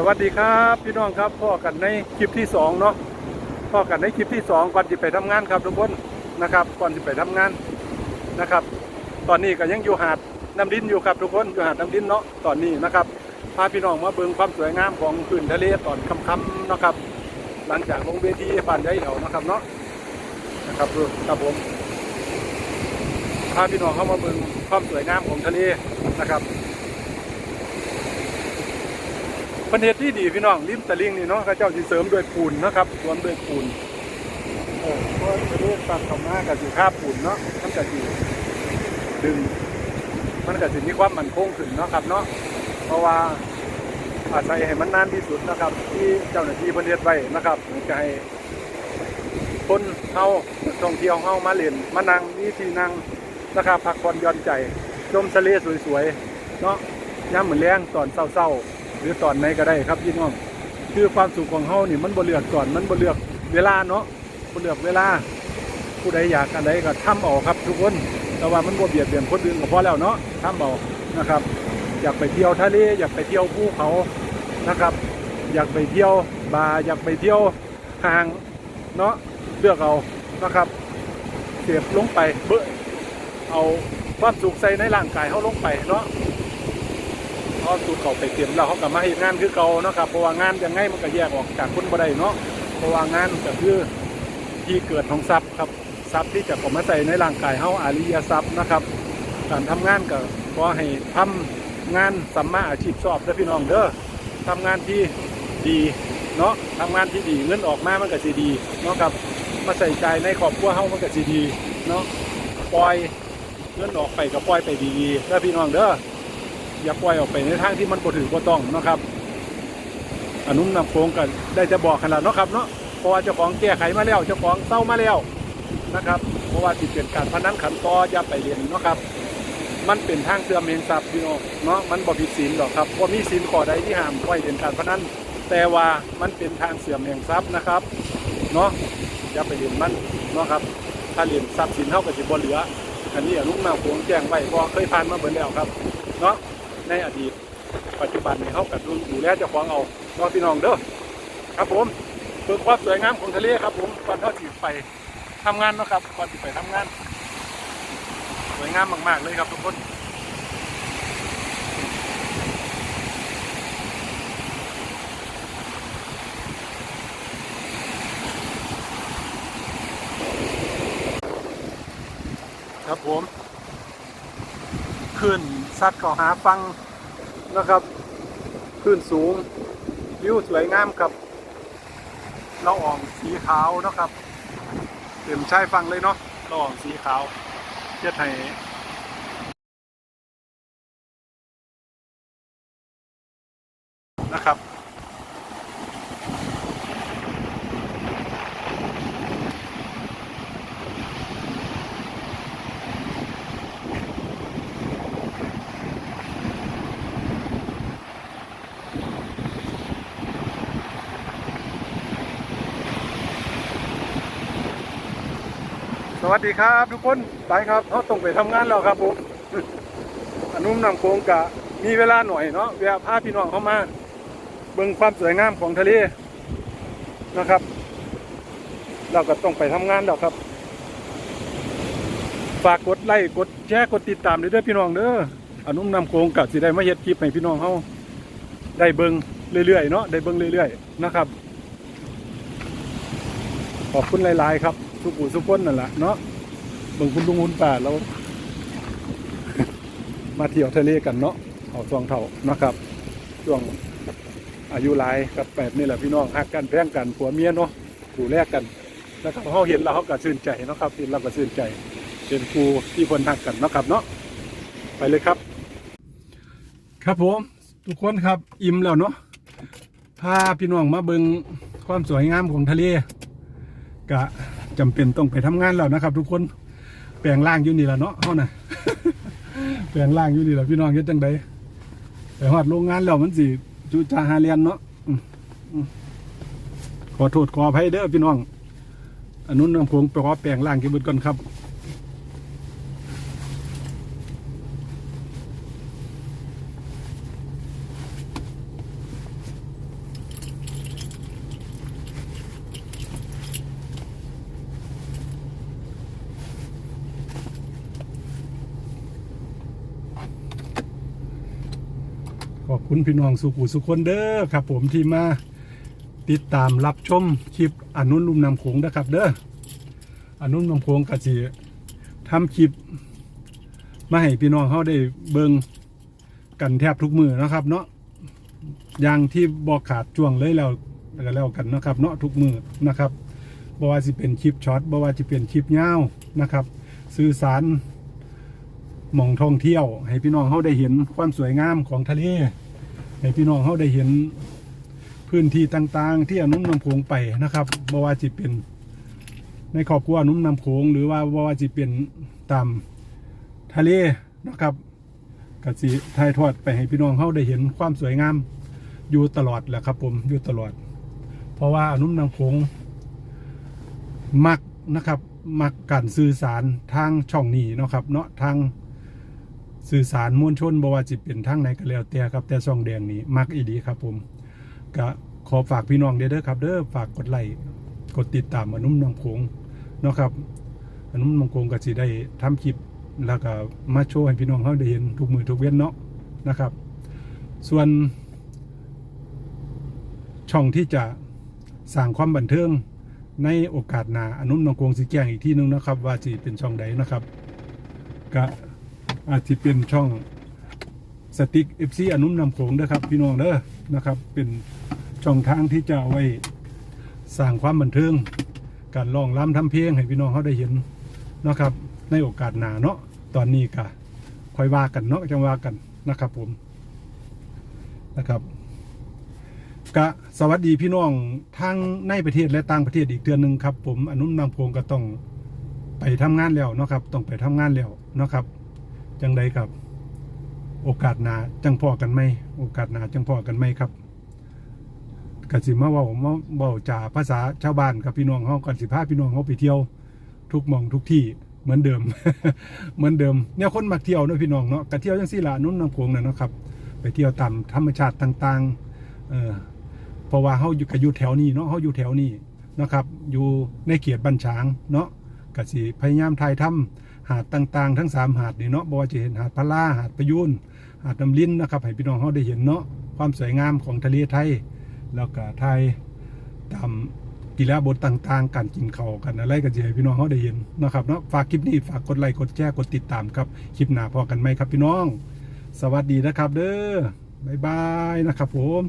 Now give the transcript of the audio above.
สวัสดีครับพี่น้องครับพ่อกันในคลิปที่สองเนาะพ่อกันในคลิปที่สองก่อนที่ไปทำงานครับทุกคนนะครับ ก่อนที่ไปทำงานนะครับ ตอนนี้ก็ยังอยู่หาดน้ำดินอยู่ครับทุกคนอยู่หาดน้ำดินเนาะตอนนี้นะครับพาพี่น้องมาเบิ่งความสวยงามของพื้นทะเลตอนค่ำๆนะครับ หลังจากลงเวทีบ้านใหญ่เหานะครับเนาะนะครับดูครับผมพาพี่น้องเข้ามาเบิ่งความสวยงามของทะเลนะครับ ประเทศที่ดีพี่น้องริมตะลิงนี่เนาะเขาเจ้าสิเสริมด้วยปูนนะครับสวมด้วยปูนเออเพราะประเทศตัดเข้ามากับสิค่าปูนเนาะมันก็สิดึง มันก็สิมีความมั่นคงขึ้นเนาะครับเนาะเพราะว่าอาศัยให้มันนานที่สุดนะครับ ที่เจ้าหน้าที่ประเทศไว้นะครับจะให้คนเฮาท่องเที่ยวเฮามาเล่นมานั่งนี่ที่นั่งนะครับพักผ่อนหย่อนใจชมทะเลสวยๆเนาะย่ำเหมือนแรงตอนเศร้าๆ หรือตอนไหนก็ได้ครับพี่น้องคือความสุขของเฮานี่มันบ่เลือกก่อนมันบ่เลือกเวลาเนาะบ่เลือกเวลา ผู้ใดอยากอันใดก็ทำเอาครับ ทุกคน แต่ว่ามันบ่เบียดเบียนคนอื่นก็พอแล้วเนาะทำเอานะครับ อยากไปเที่ยวทะเลอยากไปเที่ยวภูเขานะครับ อยากไปเที่ยวบาร์อยากไปเที่ยวห้างเนาะเลือกเอานะครับ เสียบลงไปเบอเอาความสุขใส่ในร่างกายเขาลงไปเนาะ พอสูตรเขาไปเตรียมแล้วเขากลับมาให้งานคือเก่าเนาะครับเพราะว่างานยังไงมันก็แยกออกจากคนบ่ได้เนาะเพราะว่างานก็คือที่เกิดของทรัพย์ครับทรัพย์ที่จะเข้ามาใส่ในร่างกายเฮาอาริยทรัพย์นะครับ การทำงานก็ขอให้ทำงานสัมมาอาชีพชอบเด้อพี่น้องเด้อทำงานที่ดีเนาะทำงานที่ดีเงินออกมามันก็สิดีเนาะครับมาใส่ใจในครอบครัวเฮามันก็สิดีเนาะปล่อยเงินออกไปก็ปล่อยไปดีๆเด้อพี่น้องเด้อ อย่าปล่อยออกไปในทางที่มันบ่ถือบ่ต้องนะครับอนุมนำโค้งกันได้จะบอกขนาดเนาะครับเนาะเพราะว่าเจ้าของแก้ไขมาแล้วเจ้าของเศร้ามาแล้วนะครับ เพราะว่าสิดเป็นการพนันขันต่ออย่าไปเรียนเนาะครับ มันเป็นทางเสื่อมแห่งทรัพย์พี่น้องเนาะมันบ่ผิดศีลหรอกครับว่ามีศีลขอใดที่ห้ามไว้เป็นการพนันแต่ว่ามันเป็นทางเสื่อมแห่งทรัพย์นะครับเนาะอย่าไปเรียนมันเนาะครับ ถ้าเรียนทรัพย์สินเท่ากับสิบบ่เหลืออันนี้อนุมาโค้งแจ้งไว้เพอเคยผ่านมาเบิดแล้วครับ เนาะ ในอดีต ปัจจุบันในเขากับดูดูแลจ้าของเอาเนาะพี่น้องเด้อครับผมเพื่อความสวยงามของทะเลครับ ผมก่อนเขาจีไปทำงานนะครับก่อนที่ไปทำงาน สวยงามมากๆเลยครับทุกคนครับผม ขึ้น ซัดเข้าหาฟังนะครับขึ้นสูงวิวสวยงามครับเราอ่องสีขาวนะครับเต็มชายฟังเลยเนาะเราอ่องสีขาวเจ็ดไห้นะครับ วัสดีครับ ทุกคนไปครับเขาต้องไปทำงานแล้วครับผมอนุมนำโคงกะมีเวลาหน่อยเนาะเวลาพาพี่น้องเข้ามาเบิ่งความสวยงามของทะเลนะครับ เราก็ต้องไปทำงานแล้วครับ ฝากกดไลค์กดแชร์กดติดตามด้วยเด้อพี่น้องเด้ออนุมนำโคงกะสิได้มาเฮ็ดคลิปให้พี่น้องเขาได้เบิ่งเรื่อยๆเนาะได้เบิ่งเรื่อยๆนะครับขอบคุณหลาย ๆ ครับ ทุกผู้ทุกคนนั่นแหละเนาะเบิ่งคุณลุงคุณป้าเรามาเที่ยวทะเลกันเนาะเอาช่วงเท่านะครับช่วงอายุหลายกับแปดนี่แหละพี่น้องหักกันแพงกันผัวเมียเนาะดูแลกันนะครับเขาเห็นเราเขาก็ชื่นใจเนาะครับเห็นเราก็ชื่นใจเป็นครูที่คนหักกันเนาะครับเนาะไปเลยครับ ครับผมทุกคนครับอิ่มแล้วเนาะพาพี่น้องมาเบิ่งความสวยงามของทะเลกะ จำเป็นต้องไปทำงานแล้วนะครับ ทุกคนแปลงร่างอยู่นี่แหละเนาะเฮาน่ะแปลงร่างอยู่นี่แหละพี่น้องเฮ็ดจังไดไปหอดโรงงานแล้วมันสิจุจาหาเรียนเนาะขอโทษขออภัยเด้อพี่น้องอันนู้นน้ำโขงไปขอแปลงร่างกี่บึดก่อนครับ คุณพี่น้องสุขุสุคนเด้อครับ ผมที่มาติดตามรับชมคลิปอนุนลุ่มน้ำโขงนะครับ เด้ออนุนน้ำโขงกะสิทำคลิปมาให้พี่น้องเขาได้เบิงกันแทบทุกมือนะครับ เนาะอย่างที่บอกขาดช่วงเลยแล้วก็แล้วกันนะครับ เนาะทุกมือนะครับบ่ว่าสิเป็นคลิปช็อตบ่ว่าจะเป็นคลิปยาวนะครับ สื่อสารมองท่องเที่ยว ให้พี่น้องเขาได้เห็นความสวยงามของทะเล ให้พี่น้องเขาได้เห็นพื้นที่ต่างๆ ที่อนุ่มนำโขงไปนะครับบ่ว่าจะเป็นในครอบครัวอนุ่มนำโขงหรือว่าบ่ว่าจะเป็นตามทะเลนะครับกสิถ่ายทอดไปให้พี่น้องเขาได้เห็นความสวยงามอยู่ตลอดแหละครับ ผมอยู่ตลอด เพราะว่าอนุ่มนางโขงมักนะครับ มักการสื่อสารทางช่องนี้นะครับ เนาะทาง สื่อสารมวลชนบว่าจิเป็นทางไหนก็แล้วแต่ครับแต่ช่องแดงนี้มักอีดีครับผมก็ขอฝากพี่น้องเด้อครับเด้อฝากกดไลค์กดติดตามอนุ่มนงโขงเนาะครับอนุ่มนงโขงก็สิได้ทำคลิปแล้วก็มาโชว์ให้พี่น้องเขาได้เห็นทุกมือทุกเว้นเนาะนะครับ ส่วน ช่องที่จะสร้างความบันเทิงในโอกาสหน้าอนุมนองกวงสิแจ้งอีกที่นึงนะครับ ว่าจะเป็นช่องใดนะครับก็ อาจจะเป็นช่องสติ๊กเอฟซีอนุมนำโขงเด้อครับ พี่น้องเด้อนะครับ เป็นช่องทางที่จะเอาไว้สร้างความบันเทิง การร้องรำทำเพลงให้พี่น้องเขาได้เห็นนะครับ ในโอกาสหนาเนาะตอนนี้ก็ค่อยว่ากันเนาะจังว่ากันนะครับผมนะครับกะสวัสดีพี่น้องทั้งในประเทศและต่างประเทศอีกเดือนหนึ่งครับ ผมอนุนนำโพงก็ต้องไปทำงานแล้วเนาะครับ ต้องไปทำงานแล้วเนาะครับ จังใดครับ โอกาสหนาจังพอกันไหมโอกาสหนาจังพอกันไหมครับกสิมาว่าผมว่าเว้าจ่าภาษาชาวบ้านกับพี่น้องเขากันสิพาพี่น้องเขาไปเที่ยว ทุกมองทุกที่เหมือนเดิม เหมือนเดิมเนี่ยคนมาเที่ยวเนาะพี่น้องเนาะกะเที่ยวจังสี่ละนุ่นน้ำโขงน่ะเนาะครับ ไปเที่ยวตามธรรมชาติต่างๆเออเพราะว่าเขาอยู่กับอยู่แถวนี้เนาะเขาอยู่แถวนี้นะครับ อยู่ในเขียดบัญชางเนาะกสิพยายามถ่ายทำ หาดต่างๆ ทั้งสามหาดนี่เนาะบ่ว่าจะเห็นหาดพะล่าหาดประยุนหาดน้ำลิ้นนะครับให้พี่น้องเขาได้เห็นเนาะความสวยงามของทะเลไทย แล้วก็ไทยตามกีฬาบทต่างๆ การกินเขากันอะไรกันจะให้พี่น้องเขาได้เห็นนะครับเนาะฝากคลิปนี้ฝากกดไลค์กดแชร์กดติดตามครับคลิปหน้าพอกันไหมครับพี่น้อง สวัสดีนะครับ เด้อบ๊ายบายนะครับผม